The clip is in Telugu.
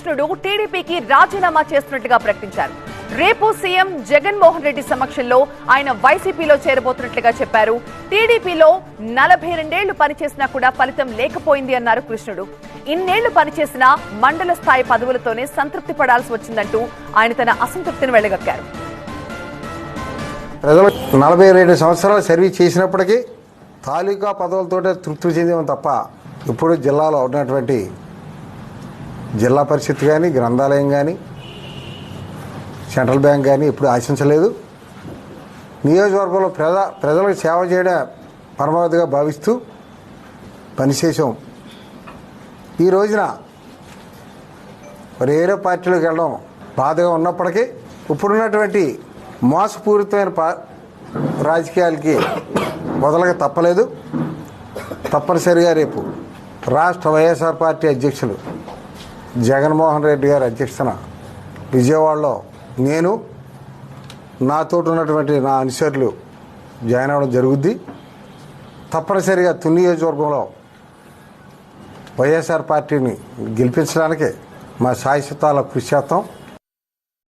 కృష్ణుడు టీడీపీకి రాజీనామా చేస్తున్నట్టుగా ప్రకటించారు. రేపు సీఎం జగన్మోహన్ రెడ్డి సమక్షంలో ఆయన వైసీపీలో చేరబోతున్నట్లుగా చెప్పారు. టీడీపీలో నలభై రెండేళ్ళు పనిచేసినా కూడా ఫలితం లేకపోయింది అన్నారు కృష్ణుడు. ఇన్నేళ్ళు పనిచేసినా మండల స్థాయి పదవులతోనే సంతృప్తి పడాల్సి వచ్చిందంటూ ఆయన తన అసంతృప్తిని వెళ్ళగక్కారు ప్రజలు నలభై రెండు సంవత్సరాలు సర్వీస్ చేసినప్పటికీ తాలూకా పదవులతోటే తృప్తి చెందాం తప్ప ఇప్పుడు జిల్లాలో ఉన్నటువంటి జిల్లా పరిషత్ కానీ గ్రంథాలయం కానీ సెంట్రల్ బ్యాంక్ కానీ ఎప్పుడు ఆశించలేదు. నియోజకవర్గంలో ప్రజా ప్రజలకు సేవ చేయడం పరమావధిగా భావిస్తూ పనిచేసాం ఈ రోజున మరి వేరే పార్టీలోకి వెళ్ళడం బాధగా ఉన్నప్పటికీ ఇప్పుడున్నటువంటి మోసపూరితమైన పా రాజకీయాలకి వదలక తప్పలేదు. తప్పనిసరిగా రేపు రాష్ట్ర వైఎస్ఆర్ పార్టీ అధ్యక్షులు జగన్మోహన్ రెడ్డి గారి అధ్యక్షతన విజయవాడలో నేను నాతో ఉన్నటువంటి నా అనుచరులు జాయిన్ అవ్వడం జరుగుద్ది. తప్పనిసరిగా తుని నియోజకవర్గంలో వైఎస్ఆర్ పార్టీని గెలిపించడానికి మా శాశ్వతాల కృషి చేస్తాం.